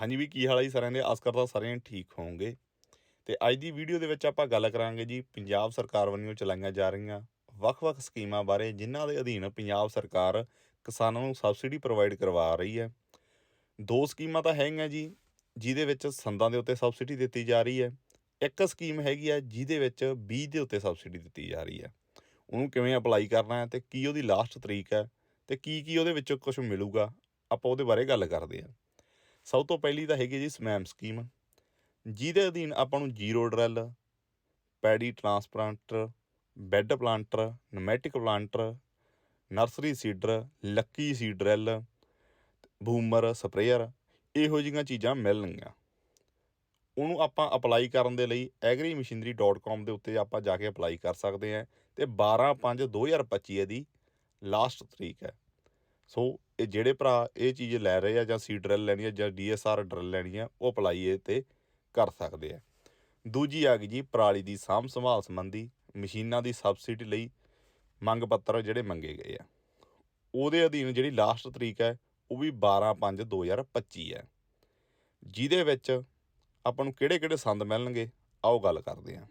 ਹਾਂਜੀ ਵੀ ਕੀ ਹਾਲ ਹੈ ਜੀ ਸਾਰਿਆਂ ਦੇ? ਆਸ ਕਰਦਾ ਸਾਰਿਆਂ ਠੀਕ ਹੋਵੋਗੇ। ਤੇ ਅੱਜ ਦੀ ਵੀਡੀਓ ਦੇ ਵਿੱਚ ਆਪਾਂ ਗੱਲ ਕਰਾਂਗੇ ਜੀ ਪੰਜਾਬ ਸਰਕਾਰ ਵੱਲੋਂ ਚਲਾਈਆਂ ਜਾ ਰਹੀਆਂ ਵੱਖ-ਵੱਖ ਸਕੀਮਾਂ ਬਾਰੇ, ਜਿਨ੍ਹਾਂ ਦੇ ਅਧੀਨ ਪੰਜਾਬ ਸਰਕਾਰ ਕਿਸਾਨਾਂ ਨੂੰ ਸਬਸਿਡੀ ਪ੍ਰੋਵਾਈਡ ਕਰਵਾ ਰਹੀ ਹੈ। ਦੋ ਸਕੀਮਾਂ ਤਾਂ ਹੈਗੀਆਂ ਜੀ, ਜਿਹਦੇ ਵਿੱਚ ਸੰਦਾਂ ਦੇ ਉੱਤੇ ਸਬਸਿਡੀ ਦਿੱਤੀ ਜਾ ਰਹੀ ਹੈ। ਇੱਕ ਸਕੀਮ ਹੈਗੀ ਹੈ, ਜਿਹਦੇ ਵਿੱਚ ਬੀਜ ਦੇ ਉੱਤੇ ਸਬਸਿਡੀ ਦਿੱਤੀ ਜਾ ਰਹੀ ਹੈ। ਉਹਨੂੰ ਕਿਵੇਂ ਅਪਲਾਈ ਕਰਨਾ ਹੈ ਤੇ ਕੀ ਉਹਦੀ ਲਾਸਟ ਤਰੀਕ ਹੈ ਤੇ ਕੀ ਕੀ ਉਹਦੇ ਵਿੱਚੋਂ ਕੁਝ ਮਿਲੂਗਾ, ਆਪਾਂ ਉਹਦੇ ਬਾਰੇ ਗੱਲ ਕਰਦੇ ਹਾਂ। ਸਭ ਤੋਂ ਪਹਿਲੀ ਤਾਂ ਹੈਗੀ ਜੀ ਸਮੈਮ ਸਕੀਮ। ਜਿਹਦੇ ਅਧੀਨ ਆਪਾਂ ਨੂੰ zero drill, paddy transplanter, bed planter, pneumatic planter, nursery seeder, lucky seed drill boomer, sprayer ਇਹੋ ਜਿਹੀਆਂ ਚੀਜ਼ਾਂ ਮਿਲਣਗੀਆਂ। ਉਹਨੂੰ ਆਪਾਂ ਅਪਲਾਈ ਕਰਨ ਦੇ ਲਈ agrimachinery.com ਦੇ ਉੱਤੇ ਆਪਾਂ ਜਾ ਕੇ ਅਪਲਾਈ ਕਰ ਸਕਦੇ ਹਾਂ ਤੇ 12/5/2025 ਇਹਦੀ ਲਾਸਟ ਤਰੀਕ ਹੈ। ਸੋ ਇਹ ਜਿਹੜੇ ਭਰਾ ਇਹ ਚੀਜ਼ ਲੈ ਰਹੇ ਆ ਜਾਂ ਸੀ ਡਰਿਲ ਲੈਣੀ ਆ ਜਾਂ ਡੀਐਸਆਰ ਡਰਿਲ ਲੈਣੀ ਆ, ਉਹ ਅਪਲਾਈ ਇਹ ਤੇ ਕਰ ਸਕਦੇ ਆ। ਦੂਜੀ ਆ ਗਈ ਜੀ ਪਰਾਲੀ ਦੀ ਸਾਂਭ ਸੰਭਾਲ ਸੰਬੰਧੀ ਮਸ਼ੀਨਾਂ ਦੀ ਸਬਸਿਡੀ ਲਈ ਮੰਗ ਪੱਤਰ ਜਿਹੜੇ ਮੰਗੇ ਗਏ ਆ। ਉਹਦੇ ਅਧੀਨ ਜਿਹੜੀ ਲਾਸਟ ਤਰੀਕ ਹੈ, ਉਹ ਵੀ 12/5/2025 ਹੈ। ਜਿਹਦੇ ਵਿੱਚ ਆਪਾਂ ਨੂੰ ਕਿਹੜੇ-ਕਿਹੜੇ ਸੰਦ ਮਿਲਣਗੇ, ਆਓ ਗੱਲ ਕਰਦੇ ਹਾਂ।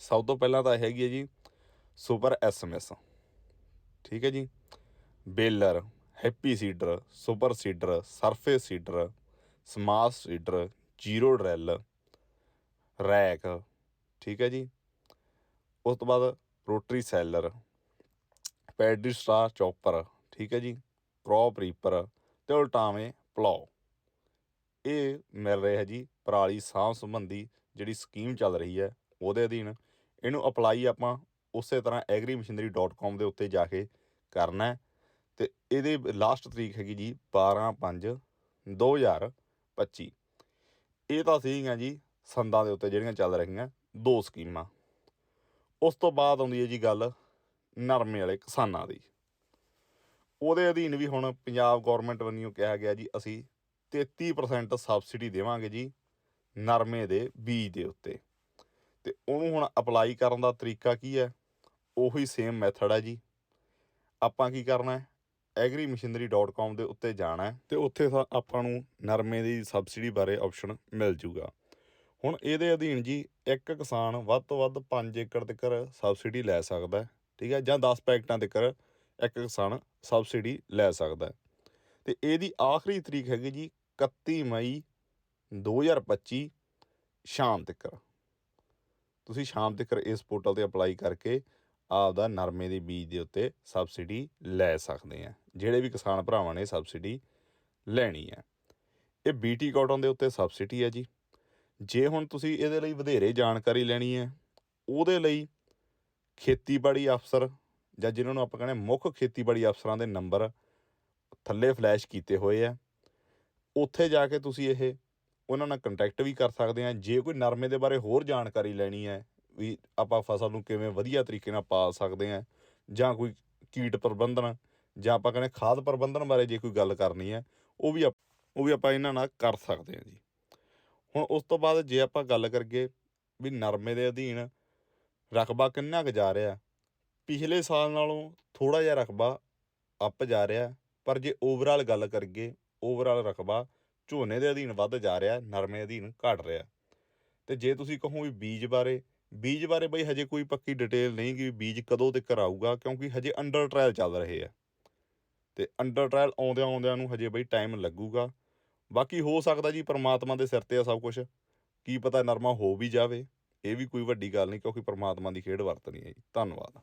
ਸਭ ਤੋਂ ਪਹਿਲਾਂ ਤਾਂ ਹੈਗੀ ਹੈ ਜੀ ਸੁਪਰ ਐਸਐਮਐਸ ਠੀਕ ਹੈ ਜੀ? Baler, happy seeder, super seeder, surface seeder, ਸਮਾਸ seeder, zero drill, rake, ਠੀਕ ਹੈ ਜੀ। ਉਸ ਤੋਂ ਬਾਅਦ ਰੋਟਰੀ ਸੈਲਰ ਪੈਡੀ ਸਟਾਰ ਚੌਪਰ, ਠੀਕ ਹੈ ਜੀ। ਕ੍ਰੌਪ ਰੀਪਰ ਤੇ ਉਲਟਾਵੇਂ ਪਲਾਓ। ਇਹ ਮਿਲ ਰਿਹਾ ਹੈ ਜੀ ਪਰਾਲੀ ਸਾਂਭ ਸੰਬੰਧੀ ਜਿਹੜੀ ਸਕੀਮ ਚੱਲ ਰਹੀ ਹੈ, ਉਹਦੇ ਅਧੀਨ ਇਹਨੂੰ ਅਪਲਾਈ ਆਪਾਂ ਉਸੇ ਤਰ੍ਹਾਂ agrimachinery.com ਦੇ ਉੱਤੇ ਜਾ ਕੇ ਕਰਨਾ ਹੈ। ਤੇ ਇਹਦੇ ਲਾਸਟ ਤਰੀਕ ਹੈਗੀ ਜੀ 12 5 2025 ਇਹ ਤਾਂ ਸੀਗੀਆਂ ਜੀ ਸੰਦਾਂ ਦੇ ਉੱਤੇ ਜਿਹੜੀਆਂ ਚੱਲ ਰਹੀਆਂ ਦੋ ਸਕੀਮਾਂ। ਉਸ ਤੋਂ ਬਾਅਦ ਆਉਂਦੀ ਹੈ ਜੀ ਗੱਲ ਨਰਮੇ ਵਾਲੇ ਕਿਸਾਨਾਂ ਦੀ। ਉਹਦੇ ਅਧੀਨ ਵੀ ਹੁਣ ਪੰਜਾਬ ਗਵਰਨਮੈਂਟ ਵੱਲੋਂ ਕਿਹਾ ਗਿਆ ਜੀ, ਅਸੀਂ 33% ਸਬਸਿਡੀ ਦੇਵਾਂਗੇ ਜੀ ਨਰਮੇ ਦੇ ਬੀਜ ਦੇ ਉੱਤੇ। ਤੇ ਉਹਨੂੰ ਹੁਣ ਅਪਲਾਈ ਕਰਨ ਦਾ ਤਰੀਕਾ ਕੀ ਹੈ? ਉਹੀ ਸੇਮ ਮੈਥਡ ਹੈ ਜੀ। ਆਪਾਂ ਕੀ ਕਰਨਾ ਹੈ? agrimachinery.com ਦੇ ਉੱਤੇ ਜਾਣਾ ਹੈ ਤੇ ਉੱਥੇ ਸਾ- ਆਪਾਂ ਨੂੰ ਨਰਮੇ ਦੀ ਸਬਸਿਡੀ ਬਾਰੇ ਆਪਸ਼ਨ ਮਿਲ ਜੂਗਾ। ਹੁਣ ਇਹਦੇ ਅਧੀਨ ਜੀ ਇੱਕ ਕਿਸਾਨ ਵੱਧ ਤੋਂ ਵੱਧ 5 ਏਕੜ ਤੱਕ ਸਬਸਿਡੀ ਲੈ ਸਕਦਾ ਹੈ, ਠੀਕ ਹੈ, ਜਾਂ 10 ਪੈਕਟਾਂ ਤੱਕ ਇੱਕ ਕਿਸਾਨ ਸਬਸਿਡੀ ਲੈ ਸਕਦਾ ਹੈ। ਤੇ ਇਹਦੀ ਆਖਰੀ ਤਰੀਕ ਹੈਗੀ ਜੀ 31 ਮਈ 2025 ਸ਼ਾਮ ਤੱਕ ਤੁਸੀਂ ਸ਼ਾਮ ਤੱਕ ਇਸ ਪੋਰਟਲ ਤੇ ਅਪਲਾਈ ਕਰਕੇ ਆਪਦਾ ਨਰਮੇ ਦੇ ਬੀਜ ਦੇ ਉੱਤੇ ਸਬਸਿਡੀ ਲੈ ਸਕਦੇ ਆ। ਜਿਹੜੇ ਵੀ ਕਿਸਾਨ ਭਰਾਵਾਂ ਨੇ ਸਬਸਿਡੀ ਲੈਣੀ ਹੈ ਇਹ ਬੀਟੀ ਕਾਟਨ ਦੇ ਉੱਤੇ ਸਬਸਿਡੀ ਹੈ ਜੀ। ਜੇ ਹੁਣ ਤੁਸੀਂ ਇਹਦੇ ਲਈ ਵਧੇਰੇ ਜਾਣਕਾਰੀ ਲੈਣੀ ਹੈ ਉਹਦੇ ਲਈ ਖੇਤੀਬਾੜੀ ਅਫਸਰ ਜਾਂ ਜਿਨ੍ਹਾਂ ਨੂੰ ਆਪਾਂ ਕਹਿੰਦੇ ਮੁੱਖ ਖੇਤੀਬਾੜੀ ਅਫਸਰਾਂ ਦੇ ਨੰਬਰ ਥੱਲੇ ਫਲੈਸ਼ ਕੀਤੇ ਹੋਏ ਆ, ਉੱਥੇ ਜਾ ਕੇ ਤੁਸੀਂ ਇਹ, ਉਹਨਾਂ ਨਾਲ ਕੰਟੈਕਟ ਵੀ ਕਰ ਸਕਦੇ ਆ। ਜੇ ਕੋਈ ਨਰਮੇ ਦੇ ਬਾਰੇ ਹੋਰ ਜਾਣਕਾਰੀ ਲੈਣੀ ਹੈ ਵੀ ਆਪਾਂ ਫਸਲ ਨੂੰ ਕਿਵੇਂ ਵਧੀਆ ਤਰੀਕੇ ਨਾਲ ਪਾਲ ਸਕਦੇ ਆ ਜਾਂ ਕੋਈ ਕੀਟ ਪ੍ਰਬੰਧਨ ਜਾਂ ਆਪਾਂ ਕਹਿੰਦੇ ਖਾਦ ਪ੍ਰਬੰਧਨ ਬਾਰੇ ਜੇ ਕੋਈ ਗੱਲ ਕਰਨੀ ਹੈ, ਉਹ ਵੀ ਆਪ- ਉਹ ਵੀ ਆਪਾਂ ਇਹਨਾਂ ਨਾਲ ਕਰ ਸਕਦੇ ਆ ਜੀ। ਹੁਣ ਉਸ ਤੋਂ ਬਾਅਦ ਜੇ ਆਪਾਂ ਗੱਲ ਕਰੀਏ ਵੀ ਨਰਮੇ ਦੇ ਅਧੀਨ ਰਕਬਾ ਕਿੰਨਾ ਕੁ ਜਾ ਰਿਹਾ, ਪਿਛਲੇ ਸਾਲ ਨਾਲੋਂ ਥੋੜਾ ਜਿਹਾ ਰਕਬਾ ਅੱਪ ਜਾ ਰਿਹਾ, ਪਰ ਜੇ ਓਵਰਆਲ ਗੱਲ ਕਰੀਏ ਓਵਰਆਲ ਰਕਬਾ ਝੋਨੇ ਦੇ ਅਧੀਨ ਵੱਧ ਜਾ ਰਿਹਾ, ਨਰਮੇ ਅਧੀਨ ਘਟ ਰਿਹਾ। ਤੇ ਜੇ ਤੁਸੀਂ ਕਹੋ ਵੀ ਬੀਜ ਬਾਰੇ ਬੀਜ ਬਾਰੇ ਬਈ ਹਜੇ ਕੋਈ ਪੱਕੀ ਡਿਟੇਲ ਨਹੀਂ ਕਿ ਬੀਜ ਕਦੋਂ ਤੱਕ ਆਊਗਾ, ਕਿਉਂਕਿ ਹਜੇ ਅੰਡਰ ਟ੍ਰਾਇਲ ਚੱਲ ਰਹੇ ਆ। ਤੇ ਅੰਡਰ ਟ੍ਰਾਇਲ ਆਉਂਦਿਆਂ ਆਉਂਦਿਆਂ ਨੂੰ ਹਜੇ ਬਈ ਟਾਈਮ ਲੱਗੂਗਾ। ਬਾਕੀ ਹੋ ਸਕਦਾ ਜੀ ਪਰਮਾਤਮਾ ਦੇ ਸਿਰ ਤੇ ਆ ਸਭ ਕੁਝ ਕੀ ਪਤਾ ਨਰਮਾ ਹੋ ਵੀ ਜਾਵੇ। ਇਹ ਵੀ ਕੋਈ ਵੱਡੀ ਗੱਲ ਨਹੀਂ ਕਿਉਂਕਿ ਪਰਮਾਤਮਾ ਦੀ ਖੇਡ ਵਰਤਣੀ ਹੈ ਜੀ। ਧੰਨਵਾਦ।